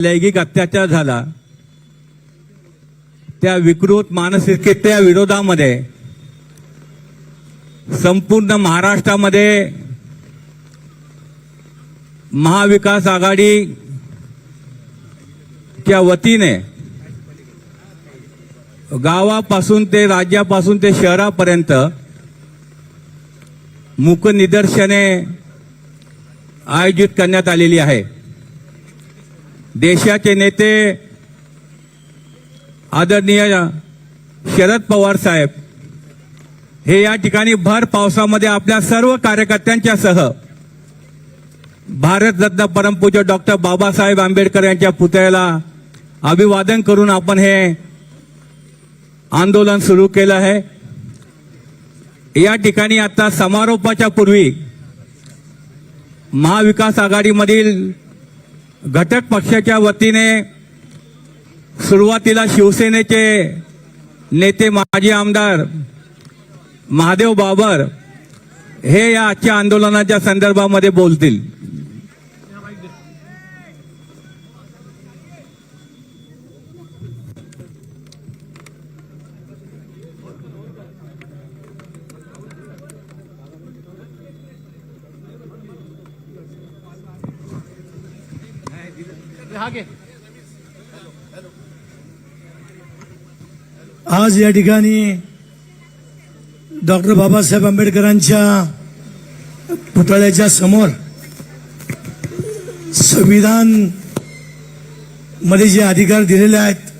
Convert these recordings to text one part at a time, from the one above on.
लैंगिक अत्याचार झाला त्या विकृत मानसिकतेच्या विरोधामध्ये संपूर्ण महाराष्ट्रामध्ये महाविकास आघाडीच्या वतीने गावापासून ते राज्यापासून ते शहरापर्यंत मूक निदर्शने आयोजित करण्यात आलेली आहे. देशाचे नेते आदरणीय शरद पवार साहेब हे या ठिकाणी भर पावसामध्ये आपल्या सर्व कार्यकर्त्यांच्या सह भारतरत्न परमपूज्य डॉक्टर बाबासाहेब आंबेडकर यांच्या पुतळ्याला अभिवादन करून आपण हे आंदोलन सुरू केलं आहे. या ठिकाणी आता समारोपाच्या पूर्वी महाविकास आघाडीमधील घटक पक्षाच्या वतीने सुरुवातीला शिवसेनेचे नेते माजी आमदार महादेव बाबर हे या आजच्या आंदोलनाच्या संदर्भामध्ये बोलतील. आज या ठिकाणी डॉक्टर बाबासाहेब आंबेडकरांच्या पुतळ्याच्या समोर संविधानमध्ये जे अधिकार दिलेले आहेत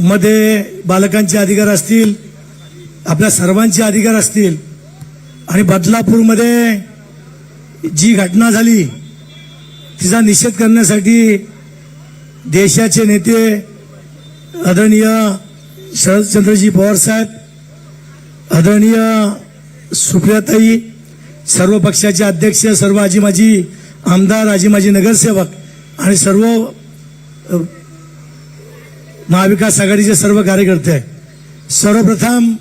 मध्ये बालकांचे अधिकार असतील आपल्या सर्वांचे अधिकार असतील आणि बदलापूरमध्ये जी घटना झाली तिचा निषेध करण्यासाठी देशाचे नेते आदरणीय शरदचंद्रजी पवार साहेब आदरणीय सुप्रियाताई सर्व पक्षाचे अध्यक्ष सर्व आजी माजी आमदार आजी माजी नगरसेवक आणि सर्व महाविकास आघाडीचे सर्व कार्यकर्ते सर्वप्रथम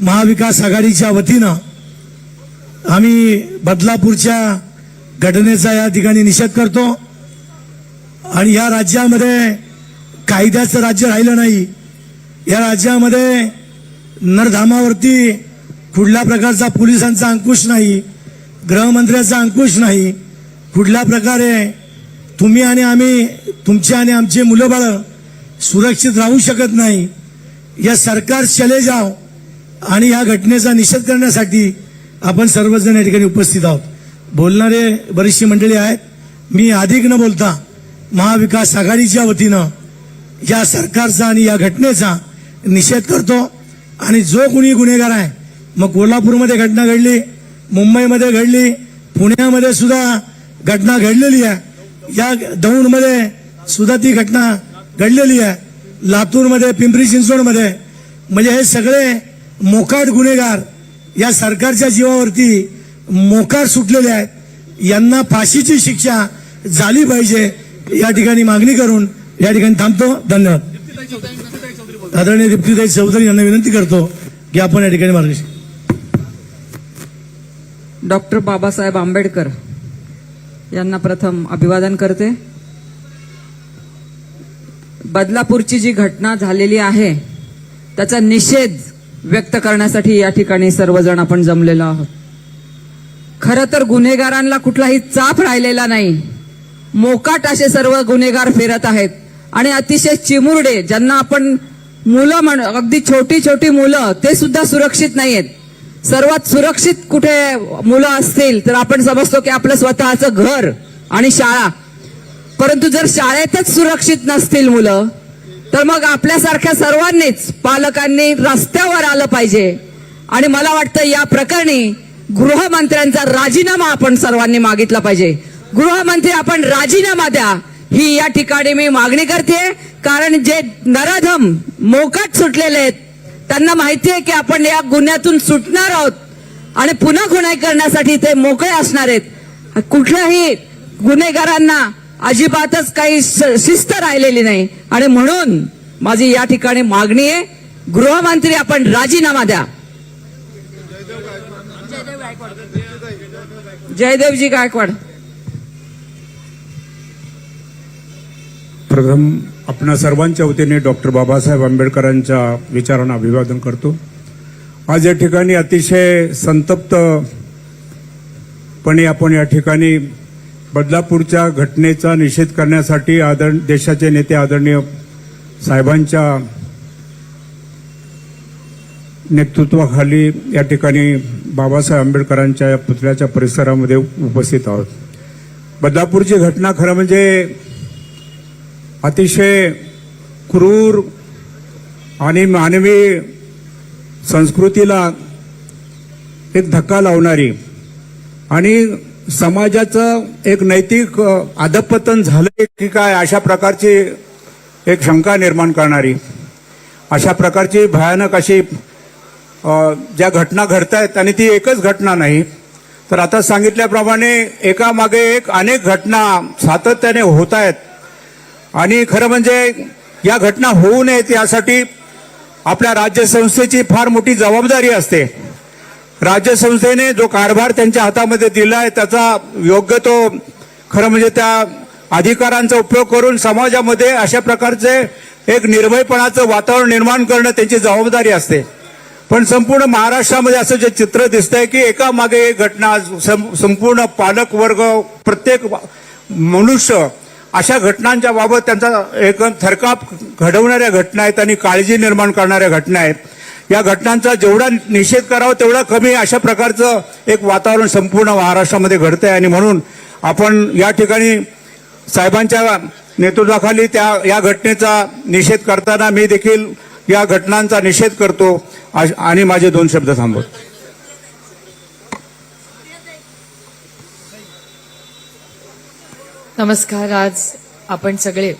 महाविकास आघाडीच्या वतीनं आम्ही बदलापूरच्या घटनेचा या ठिकाणी निषेध करतो आणि या राज्यामध्ये कायद्याचं राज्य राहिलं नाही. या राज्यामध्ये नरधामावरती कुठल्या प्रकारचा पोलिसांचा अंकुश नाही गृहमंत्र्याचा अंकुश नाही. कुठल्या प्रकारे तुम्ही आणि आम्ही तुमचे आणि आमची मुलं बाळं सुरक्षित राहू शकत नाही. या सरकार चले जाव आणि या घटनेचा निषेध करण्यासाठी आपण सर्वजण या ठिकाणी उपस्थित आहोत. बोलणारे बरीचशी मंडळी आहेत. मी अधिक न बोलता महाविकास आघाडीच्या वतीनं या सरकारचा आणि या घटनेचा निषेध करतो. आणि जो कुणी गुन्हेगार आहे मग कोल्हापूरमध्ये घटना घडली मुंबईमध्ये घडली पुण्यामध्ये सुद्धा घटना घडलेली आहे. या दौंडमध्ये सुद्धा ती घटना घडलेली आहे. लातूरमध्ये पिंपरी चिंचवडमध्ये. म्हणजे हे सगळे मोकाट गुन्हेगार या सरकारच्या जीवावरती मोकार सुटलेले आहेत. यांना फाशीची शिक्षा झाली पाहिजे या ठिकाणी मागणी करून या ठिकाणी थांबतो. धन्यवाद. आदरणीय दीप्तीताई चौधरी यांना विनंती करतो की आपण या ठिकाणी मार्गदर्शन डॉक्टर बाबासाहेब आंबेडकर यांना प्रथम अभिवादन करते. बदलापूरची जी घटना झालेली आहे त्याचा निषेध व्यक्त करण्यासाठी या ठिकाणी सर्वजण आपण जमलेलो आहोत. खरं तर गुन्हेगारांना कुठलाही चाप राहिलेला नाही. मोकाट असे सर्व गुन्हेगार फिरत आहेत. आणि अतिशय चिमुरडे ज्यांना आपण मुलं म्हण अगदी छोटी छोटी मुलं ते सुद्धा सुरक्षित नाहीयेत. सर्वात सुरक्षित कुठे मुलं असतील तर आपण समजतो की आपलं स्वतःचं घर आणि शाळा. परंतु जर शाळेतच सुरक्षित नसतील मुलं तर मग आपल्यासारख्या सर्वांनीच पालकांनी रस्त्यावर आलं पाहिजे. आणि मला वाटतं या प्रकरणी गृहमंत्र्यांचा राजीनामा आपण सर्वांनी मागितला पाहिजे. गृहमंत्री आपण राजीनामा द्या. ही या ठिकाणी मी मागणी करते. कारण जे नराधम मोकाट सुटलेले आहेत त्यांना माहिती आहे की आपण या गुन्ह्यातून सुटणार आहोत आणि पुन्हा गुन्हे करण्यासाठी ते मोकळे असणार आहेत. कुठल्याही गुन्हेगारांना अजिबातच काही शिस्त राहिलेली नाही. आणि म्हणून माझी या ठिकाणी मागणी आहे गृहमंत्री आपण राजीनामा द्या. जयदेवजी गायकवाड. प्रथम आपणा सर्वांच्या वतीने डॉक्टर बाबासाहेब आंबेडकरांच्या विचारांना अभिवादन करतो. आज या ठिकाणी अतिशय संतप्तपणे आपण या ठिकाणी बदलापूरच्या घटनेचा निषेध करण्यासाठी आदर देशाचे नेते आदरणीय साहेबांच्या नेतृत्वाखाली या ठिकाणी बाबासाहेब आंबेडकरांच्या या पुतळ्याच्या परिसरामध्ये उपस्थित आहोत. बदलापूरची घटना खरं म्हणजे अतिशय क्रूर आणि मानवी संस्कृतीला एक धक्का लावणारी आणि समाजाचं एक नैतिक अधपतन झालंय की काय अशा प्रकारची एक शंका निर्माण करणारी. अशा प्रकारची भयानक अशी ज्या घटना घडत आहेत आणि ती एकच घटना नाही तर आता सांगितल्याप्रमाणे एकामागे एक अनेक घटना सातत्याने होत आहेत आणि खरं म्हणजे या घटना होऊ नयेत यासाठी आपल्या राज्यसंस्थेची फार मोठी जबाबदारी असते. राज्यसंस्थेने जो कारभार त्यांच्या हातामध्ये दिला आहे त्याचा योग्य तो खरं म्हणजे त्या अधिकारांचा उपयोग करून समाजामध्ये अशा प्रकारचे एक निर्भयपणाचं वातावरण निर्माण करणं त्यांची जबाबदारी असते. पण संपूर्ण महाराष्ट्रामध्ये असं जे चित्र दिसतंय की एका मागे एक घटना संपूर्ण पालक वर्ग प्रत्येक मनुष्य अशा घटनांच्या बाबत त्यांचा एक थरकाप घडवणाऱ्या घटना आहेत आणि काळजी निर्माण करणाऱ्या घटना आहेत. या घटनांचा जेवढा निषेध करावा तेवढा कमी अशा प्रकारचं एक वातावरण संपूर्ण महाराष्ट्रामध्ये घडतंय आणि म्हणून आपण या ठिकाणी साहेबांच्या नेतृत्वाखाली त्या या घटनेचा निषेध करताना मी देखील या घटनांचा निषेध करतो. आणि माझे दोन शब्द थांबवतो. नमस्कार आज आपण सगळे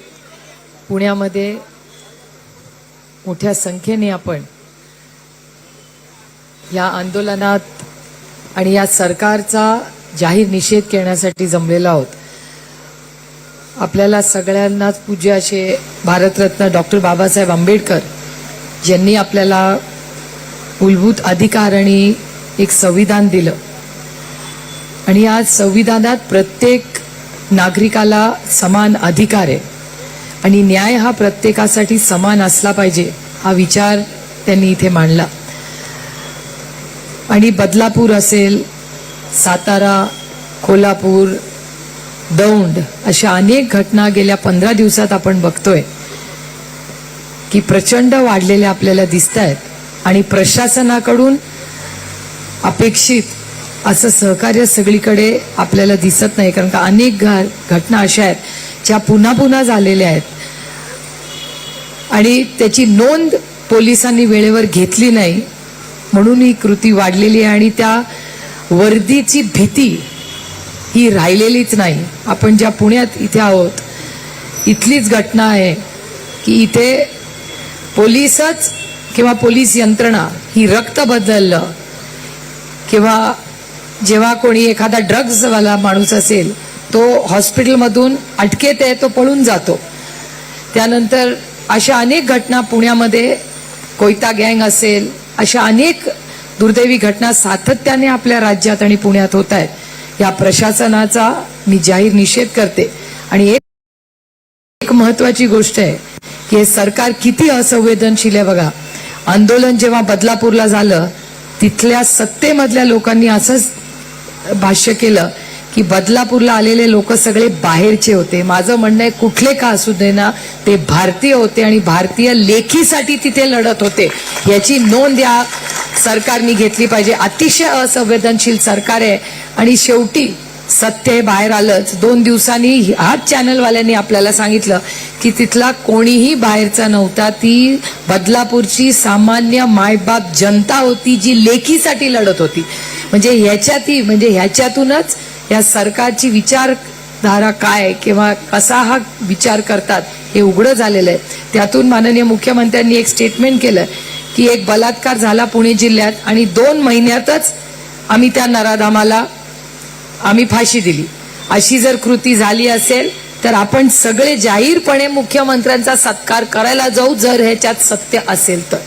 पुण्यामध्ये मोठ्या संख्येने आपण या आंदोलनात आणि या सरकारचा जाहीर निषेध करण्यासाठी जमलेलो आहोत. आपल्याला सगळ्यांनाच पूज्य असे भारतरत्न डॉक्टर बाबासाहेब आंबेडकर यांनी आपल्याला मूलभूत अधिकार आणि एक संविधान दिलं. आणि आज संविधानात प्रत्येक नागरिकाला समान अधिकार आहे. आणि न्याय हा प्रत्येकासाठी समान असला पाहिजे हा विचार त्यांनी इथे मांडला. आणि बदलापूर असेल सातारा कोल्हापूर दौंड अशा अनेक घटना गेल्या पंधरा दिवसात आपण बघतोय की प्रचंड वाढलेल्या आपल्याला दिसत आहेत आणि प्रशासनाकडून अपेक्षित असं सहकार्य सगळीकडे आपल्याला दिसत नाही कारण का अनेक घ- घटना अशा आहेत ज्या पुन्हा पुन्हा झालेल्या आहेत. आणि त्याची नोंद पोलिसांनी वेळेवर घेतली नाही म्हणून ही कृती वाढलेली आहे आणि त्या वर्दीची भीती ही राहिलेलीच नाही. आपण ज्या पुण्यात इथे आहोत इथलीच घटना आहे की इथे पोलीसच किंवा पोलीस यंत्रणा ही रक्त बदललं किंवा जेव्हा कोणी एखादा ड्रग्जवाला माणूस असेल तो हॉस्पिटलमधून अटकेत आहे तो पळून जातो. त्यानंतर अशा अनेक घटना पुण्यामध्ये कोयता गँग असेल अशा अनेक दुर्दैवी घटना सातत्याने आपल्या राज्यात आणि पुण्यात होत आहेत. या प्रशासनाचा मी जाहीर निषेध करते. आणि एक महत्वाची गोष्ट आहे की हे सरकार किती असंवेदनशील आहे बघा. आंदोलन जेव्हा बदलापूरला झालं तिथल्या सत्तेमधल्या लोकांनी असंच भाष्य केलं की बदलापूरला आलेले लोक सगळे बाहेरचे होते. माझं म्हणणं आहे कुठले का असू दे ना ते भारतीय होते आणि भारतीय लेखीसाठी तिथे लढत होते. याची नोंद या सरकारने घेतली पाहिजे. अतिशय असंवेदनशील सरकार आहे आणि शेवटी सत्य हे बाहेर आलंच. दोन दिवसांनी हाच चॅनलवाल्यांनी आपल्याला सांगितलं की तिथला कोणीही बाहेरचा नव्हता. ती बदलापूरची सामान्य मायबाप जनता होती जी लेखीसाठी लढत होती. म्हणजे ह्याच्यातही म्हणजे ह्याच्यातूनच या सरकारची विचारधारा काय किंवा कसा हा विचार करतात हे उघडं झालेलं आहे. त्यातून माननीय मुख्यमंत्र्यांनी एक स्टेटमेंट केलं की एक बलात्कार झाला पुणे जिल्ह्यात आणि दोन महिन्यातच आम्ही त्या नराधामाला आम्ही फाशी दिली. अशी जर कृती झाली असेल तर आपण सगळे जाहीरपणे मुख्यमंत्र्यांचा सत्कार करायला जाऊ जर ह्याच्यात सत्य असेल तर.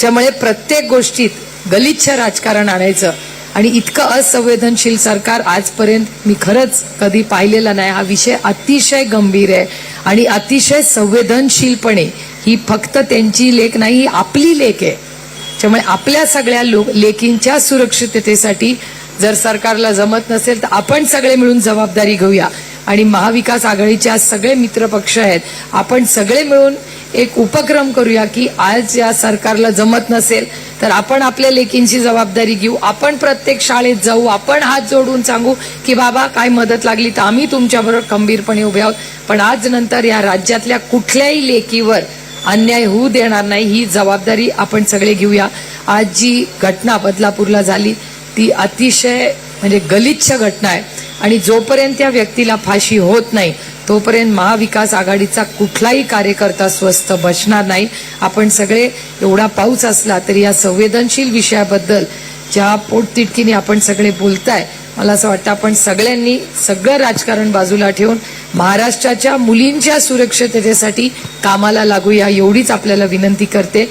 त्यामुळे प्रत्येक गोष्टीत गलिच्छ राजकारण आणायचं. आणि इतकं असंवेदनशील सरकार आजपर्यंत मी खरंच कधी पाहिलेलं नाही. हा विषय अतिशय गंभीर आहे. आणि अतिशय संवेदनशीलपणे ही फक्त त्यांची लेख नाही ही आपली लेख आहे. त्यामुळे आपल्या सगळ्या लोक लेखींच्या सुरक्षिततेसाठी जर सरकारला जमत नसेल तर आपण सगळे मिळून जबाबदारी घेऊया. आणि महाविकास आघाडीचे आज सगळे मित्रपक्ष आहेत. आपण सगळे मिळून एक उपक्रम करूया की आज या सरकारला जमत नसेल तर आपण आपल्या लेकींची जबाबदारी घेऊ. आपण प्रत्येक शाळेत जाऊ आपण हात जोडून सांगू की बाबा काय मदत लागली तर आम्ही तुमच्याबरोबर खंबीरपणे उभे आहोत. पण आज नंतर या राज्यातल्या कुठल्याही लेकीवर अन्याय होऊ देणार नाही ही जबाबदारी आपण सगळे घेऊया. आज जी घटना बदलापूरला झाली ती अतिशय म्हणजे गलिच्छ घटना आहे. आणि जोपर्यंत त्या व्यक्तीला फाशी होत नाही तोपर्यंत महाविकास आघाडीचा कुठलाही कार्यकर्ता स्वस्थ बसणार नाही. आपण सगळे एवढा पाऊस असला तरी या संवेदनशील विषयाबद्दल ज्या पोटतिटकीने आपण सगळे बोलताय मला असं वाटतं आपण सगळ्यांनी सगळं राजकारण बाजूला ठेवून महाराष्ट्राच्या मुलींच्या सुरक्षिततेसाठी कामाला लागूया एवढीच आपल्याला विनंती करते.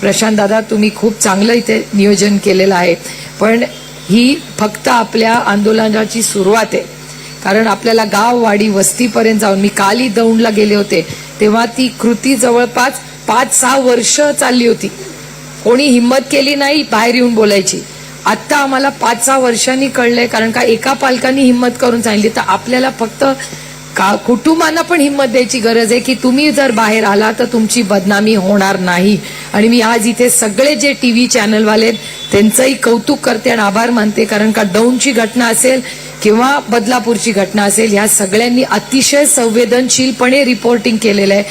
प्रशांत दादा तुम्ही खूप चांगलं इथे नियोजन केलेलं आहे. पण ही फक्त आपल्या आंदोलनाची सुरुवात आहे. कारण आपल्याला गाव वाडी वस्तीपर्यंत जाऊन मी काली दौंडला गेले होते तेव्हा ती कृती जवळपास पाच सहा वर्ष चालली होती. कोणी हिंमत केली नाही बाहेर येऊन बोलायची. आत्ता आम्हाला पाच सहा वर्षांनी कळलंय कारण का एका पालकांनी हिंमत करून सांगितली तर आपल्याला फक्त का कुटुंबांना पण हिंमत द्यायची गरज आहे की तुम्ही जर बाहेर आला तर तुमची बदनामी होणार नाही. आणि मी आज इथे सगळे जे टी व्ही चॅनलवाले आहेत, त्यांचंही कौतुक करते आणि आभार मानते कारण का दौंडची घटना असेल किंवा बदलापूरची घटना असेल ह्या सगळ्यांनी अतिशय संवेदनशीलपणे रिपोर्टिंग केलेलं आहे.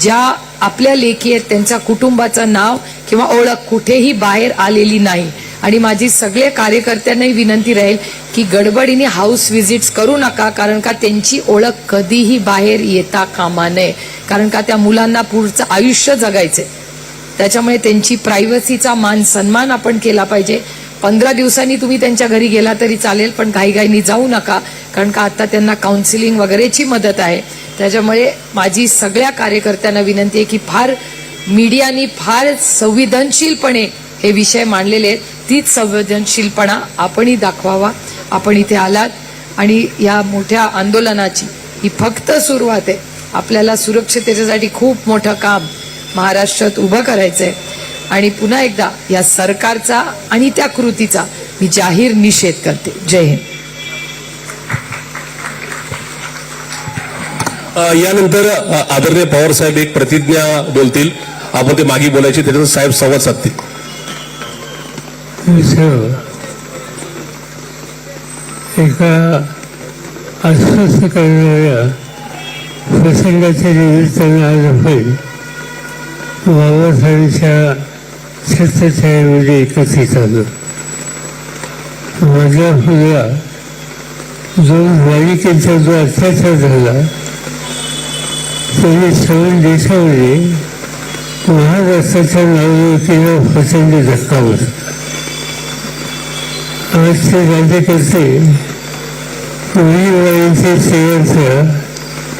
ज्या आपल्या लेखी आहेत त्यांच्या कुटुंबाचं नाव किंवा ओळख कुठेही बाहेर आलेली नाही. आणि माझी सगळ्या कार्यकर्त्यांनाही विनंती राहील की गडबडीने हाऊस व्हिजिट्स करू नका कारण का त्यांची ओळख कधीही बाहेर येता कामा नये. कारण का त्या मुलांना पुढचं आयुष्य जगायचंय. त्याच्यामुळे त्यांची प्रायव्हसीचा मान सन्मान आपण केला पाहिजे. पंधरा दिवसांनी तुम्ही त्यांच्या घरी गेला तरी चालेल पण घाईघाईनी जाऊ नका कारण का आता त्यांना काउन्सिलिंग वगैरेची मदत आहे. त्याच्यामुळे माझी सगळ्या कार्यकर्त्यांना विनंती आहे की फार मीडियानी फार संवेदनशीलपणे हे विषय मांडलेले आहेत. तीच संवेदनशीलपणा आपणही दाखवावा. आपण इथे आलात आणि या मोठ्या आंदोलनाची ही फक्त सुरुवात आहे. आपल्याला सुरक्षिततेसाठी खूप मोठं काम महाराष्ट्रात उभं करायचंय. आणि पुन्हा एकदा या सरकारचा आणि त्या कृतीचा मी जाहीर निषेध करते. जय हिंद. यानंतर आदरणीय पवार साहेब एक प्रतिज्ञा बोलतील. आपण ते मागे बोलायचे त्याच्यात साहेब संवाद साधतील. एका अस्वस्थ करणाऱ्या प्रसंगाच्या निमित्तानं आज आपण बाबासाहेबांच्या सत्तेचाळीमध्ये एकत्रित आलो माझ्या मुलगा जो बालिकेचा जो अत्याचार झाला त्याने श्रवण देशामध्ये महाराष्ट्राच्या नावतीला प्रचंड धक्का बसला आज ते राज्यकर्ते मुलीबाईंचे सेवाचं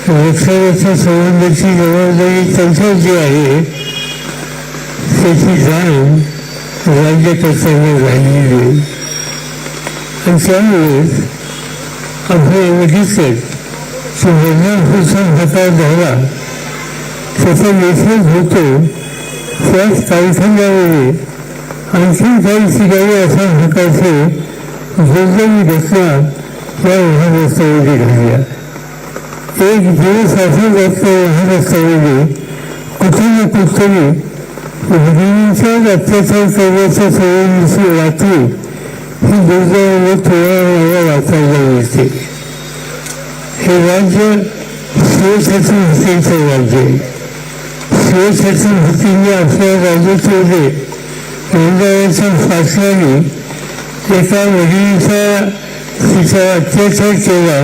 रक्षणाच्या संबंधाची जबाबदारी त्यांच्यावर जी आहे त्याची जाण राज्यकर्त्यांना झालेली आहे आणि त्यामुळेच आपण बघितलं की हातात झाला त्याचा लेखक होतो त्याच कालखंडामध्ये आणखी काही ठिकाणी अशा प्रकारचे दुर्दैवी घटना या महाराष्ट्रामध्ये घडल्या एक दिवस असं जातं महाराष्ट्रामध्ये कुठे ना कुठतरी मुलींच्याच अत्याचार करण्याच्या सवयीची वाटली ही दुर्दैवाने थोड्या वेळा वाचायला मिळते हे राज्य शिवछत्रपतींचं राज्य आहे शिवछत्रपतींनी आपल्या राज्यामध्ये गोंधळाच्या फासल्याने एका वडिलीचा तिचा अत्याचार केला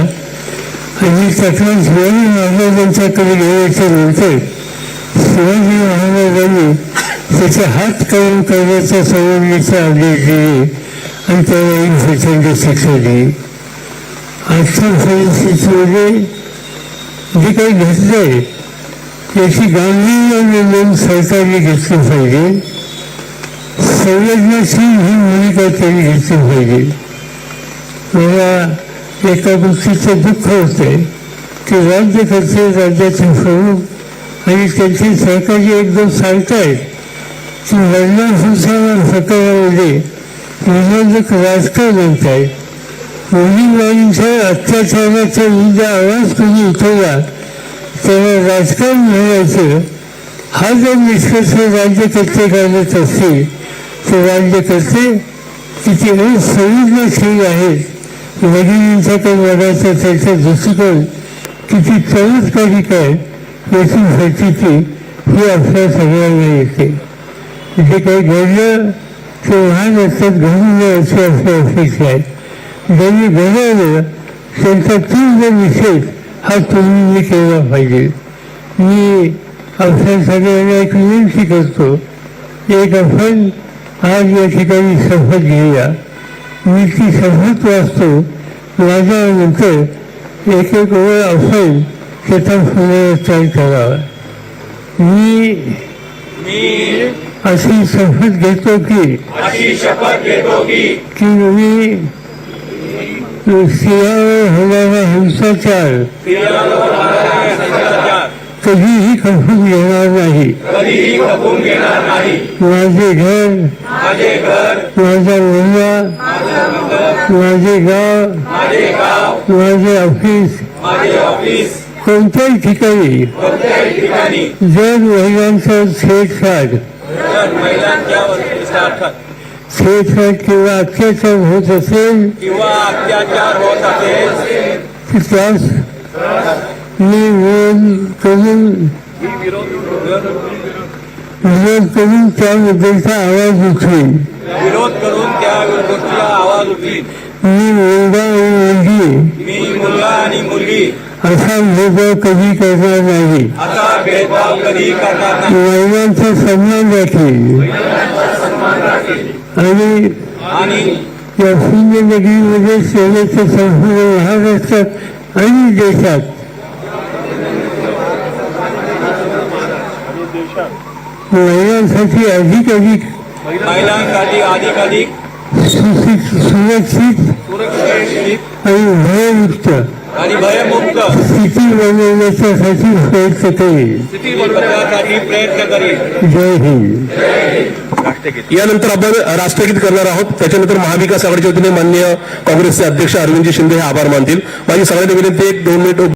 आणि तक्रार शिवाजी महाराजांच्याकडे गेल्याच्यानंतर शिवाजी महाराजांनी त्याचे हात करून करण्याचा संबंधीचा आदेश दिले आणि त्याला एक प्रचंड शिक्षा दिली. आजच्या परिस्थितीमध्ये जे काही घडलंय याची गांभीर्याने नोंद सरकारने घेतली पाहिजे. संवेदनशील ही भूमिका त्यांनी घेतली पाहिजे. मला एका गोष्टीचं दुःख होतंय की राज्यकर्ते राज्याचे प्रमुख आणि त्यांची सरकारी एकदम सांगतायत की महिला संसार सरकारामध्ये विरोधक राजकारण आहे. मुलीबाईंच्या अत्याचाराचा अत्याचाराच्या विरुद्ध आवाज कधी उठवला तेव्हा राजकारण म्हणायचं हा जर निष्कर्ष राज्यकर्ते काढत असतील तर राज्यकर्ते किती संवेदनशील आहेत. भगिनींच्याकडे बघायचा त्याचा दृष्टिकोन किती चमत्कारिक आहे याची प्रचिती ही आपल्या सगळ्यांना येते. जे काही घडलं ते लहान असतात घडू असे असे आपली अपेक्षा आहे. ज्यांनी घडवलं त्यांचा तीव्र निषेध हा तुम्ही केला पाहिजे. मी आपल्या सगळ्यांना एक विनंती करतो. एक आपण आज या ठिकाणी शपथ घेऊया. मी ती शपथ वाचतो. वाजल्यानंतर एक एक वेळ आपण त्याचा पुनरुच्चार करावा. मी अशी शपथ घेतो की। अशी शपथ घेतो की। की मी स्त्रियावर होणारा हिंसाचार। कधीही खपून घेणार नाही। कधीही खपून घेणार नाही। माझे घर। माझे घर। माझा मुलगा। माझे गाव। माझे ऑफिस। माझे ऑफिस। कोणत्याही ठिकाणी जर महिलांचा छेडछाड. छेडछाड किंवा अत्याचार होत असेल किंवा अत्याचार होत असेल तर त्यास मी विरोध करून विरोध करून त्याबद्दलचा आवाज उठवेन विरोध करून त्या गोष्टीला आवाज उठली मी मुलगा मुलगी मी मुलगा आणि मुलगी असा भेदभाव कधी करणार नाही असा भेदभाव कधी करणार नाही महिलांचा सन्मान राखील आणि आणि या शून्यनगरीमध्ये सेवेचे संपूर्ण महाराष्ट्रात आणि देशात महिलांसाठी अधिक अधिक महिलांसाठी सुशिक- सुरक्षित सुरक्षित आणि भयमुक्त. आणि भयमुक्त. स्थिती बनवण्याच्यासाठी प्रयत्न करेल स्थिती बनवण्यासाठी प्रयत्न करील जय हिंद. यानंतर आपण राष्ट्रगीत करणार आहोत. त्याच्यानंतर महाविकास आघाडीच्या वतीने मान्य काँग्रेसचे अध्यक्ष अरविंदजी शिंदे हे आभार मानतील. माझी सगळ्यांना विनंती एक दोन मिनिट